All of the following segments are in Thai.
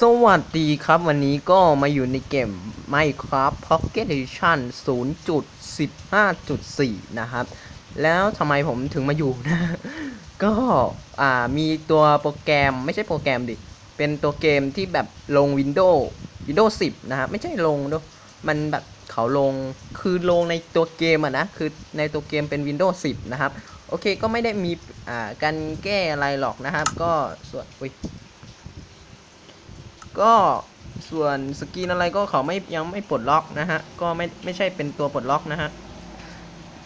สวัสดีครับวันนี้ก็มาอยู่ในเกม Minecraft Pocket Edition 0.15.4 นะครับ แล้วทำไมผมถึงมาอยู่นะ ก็อ่ามีตัวโปรแกรมไม่ใช่โปรแกรมดิ เป็นตัวเกมที่แบบลง Windows Windows 10 นะครับ ไม่ใช่ลงด้วยมันแบบเขาลงคือลงในตัวเกมอะนะ คือในตัวเกมเป็น Windows 10 นะครับ โอเคก็ไม่ได้มีอ่าการแก้อะไรหรอกนะครับ ก็ส่วนอุ้ย ก็ส่วนสกรีนอะไรก็เขาไม่ยังไม่ปลดล็อกนะฮะ ก็ไม่ไม่ใช่เป็นตัวปลดล็อกนะฮะ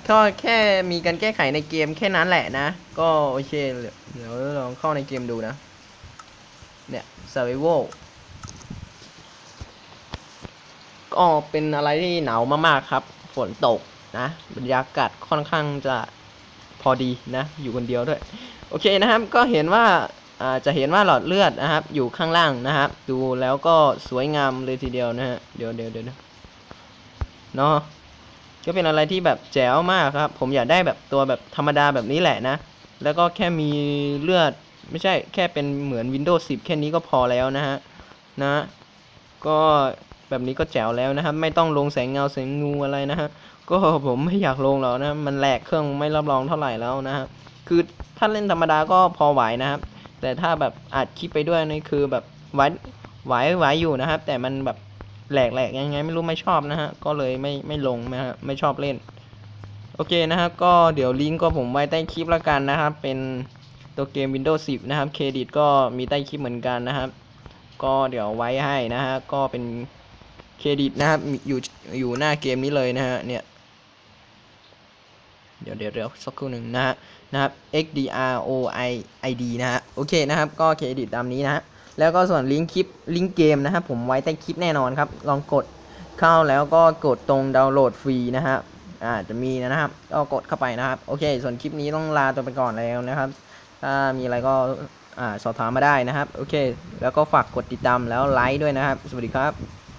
ก็แค่มีการแก้ไขในเกมแค่นั้นแหละนะ ก็โอเค เดี๋ยวลองเข้าในเกมดูนะ เนี่ย survival ก็เป็นอะไรที่หนาวมากๆครับ ฝนตกนะ บรรยากาศค่อนข้างจะพอดีนะ อยู่คนเดียวด้วย โอเคนะครับ ก็เห็นว่า จะเห็นว่าหลอดเลือดนะครับ อยู่ข้างล่างนะครับ ดูแล้วก็สวยงามเลยทีเดียวนะฮะเดี๋ยวเดี๋ยวเดี๋ยวเนาะก็เป็นอะไรที่แบบแจ๋วมากครับ ผมอยากได้แบบตัวแบบธรรมดาแบบนี้แหละนะ แล้วก็แค่มีเลือดไม่ใช่แค่เป็นเหมือน Windows 10 แค่นี้ก็พอแล้วนะฮะนะ ก็แบบนี้ก็แจ๋วแล้วนะครับ ไม่ต้องลงแสงเงาแสงงูอะไรนะฮะก็ผมไม่อยากลงแล้วนะ มันแหลกเครื่องไม่รับรองเท่าไหร่แล้วนะฮะคือถ้าเล่นธรรมดาก็พอไหวนะครับ แต่ถ้าแบบอัดคลิปไปด้วยนี่คือแบบไหวไหวไหวอยู่นะครับ แต่มันแบบแหลกแหลกยังไงไม่รู้ไม่ชอบนะฮะก็เลยไม่ไม่ลงนะฮะไม่ชอบเล่น โอเคนะครับ ก็เดี๋ยวลิงก์ก็ผมไว้ใต้คลิปล้วกันนะครับ เป็นตัวเกม Windows 10 นะครับเครดิตก็มีใต้คลิปเหมือนกันนะครับ ก็เดี๋ยวไว้ให้นะฮะก็เป็นเครดิตนะครับอยู่อยู่หน้าเกมนี้เลยนะฮะเนี่ย เดี๋ยวเดี๋ยวเดี๋ยวสักครู่หนึ่งนะฮะนะครับ xdr o i i d นะฮะโอเคนะครับ ก็เครดิตตามนี้นะฮะแล้วก็ส่วนลิงก์คลิปลิงก์เกมนะครับผมไว้ใต้คลิปแน่นอนครับ ลองกดเข้าแล้วก็กดตรงดาวน์โหลดฟรีนะฮะอ่าจะมีนะครับก็กดเข้าไปนะครับ โอเค ส่วนคลิปนี้ต้องลาตัวไปก่อนแล้วนะครับ ถ้ามีอะไรก็อ่าสอบถามมาได้นะครับ โอเค แล้วก็ฝากกดติดตามแล้วไลค์ด้วยนะครับ สวัสดีครับ